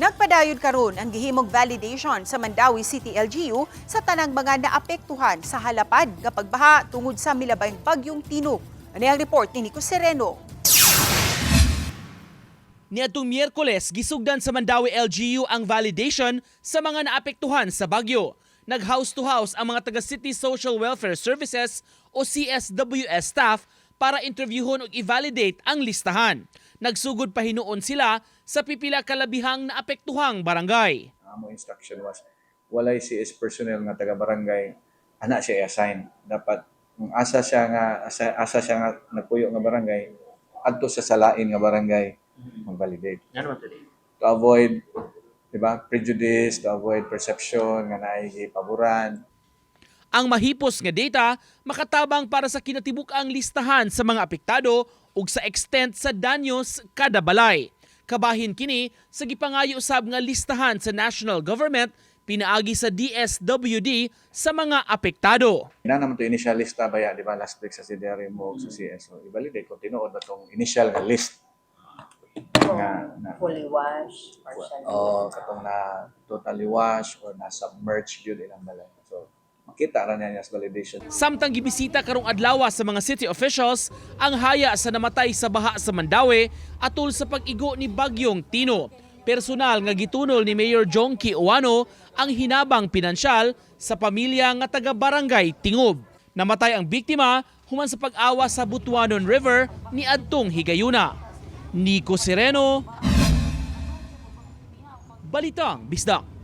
Nagpadayon karon ang gihimog validation sa Mandawi City LGU sa tanang mga naapektuhan sa halapad nga pagbaha tungod sa milabayng bagyong Tinog. Ano ang report ni Nico Sereno? Niadtong Miyerkules, gisugdan sa Mandawi LGU ang validation sa mga naapektuhan sa bagyo. Nag-house to house ang mga taga-City Social Welfare Services o CSWS staff para interviewhon ug i-validate ang listahan. Nagsugod pa hinuon sila sa pipila kalabihang naapektuhang barangay. Amo instruction was walay CS personnel nga taga barangay ana siya i-assign. Dapat kung asa siya nga asa, asa siya nga nagpuyo nga barangay adto sa salain nga barangay mag-validate. To avoid di ba prejudice, to avoid perception nga naay paboran. Ang mahipos nga data makatabang para sa kinatibuk-ang listahan sa mga apektado ug sa extent sa danyos kada balay. Kabahin kini sa gipangayo usab nga listahan sa national government pinaagi sa DSWD sa mga apektado. Ina naman to initial lista baya di ba last week sa CDR mo sa CS. So, i-validate kung tinuod ba tong initial nga list nga na fully wash, partially. o katong na totally wash or na submerged yun ilang balay. So makita ra niya sa validation. Samtang gibisita karong adlaw sa mga city officials ang haya sa namatay sa baha sa Mandawi atol sa pag-igo ni Bagyong Tino. Personal nga gitunol ni Mayor Jonky Uwano ang hinabang pinansyal sa pamilya nga taga Barangay Tingob. Namatay ang biktima human sa pag-awa sa Butuanon River ni Adtong Higayuna. Nico Sereno, Balitang Bisdak.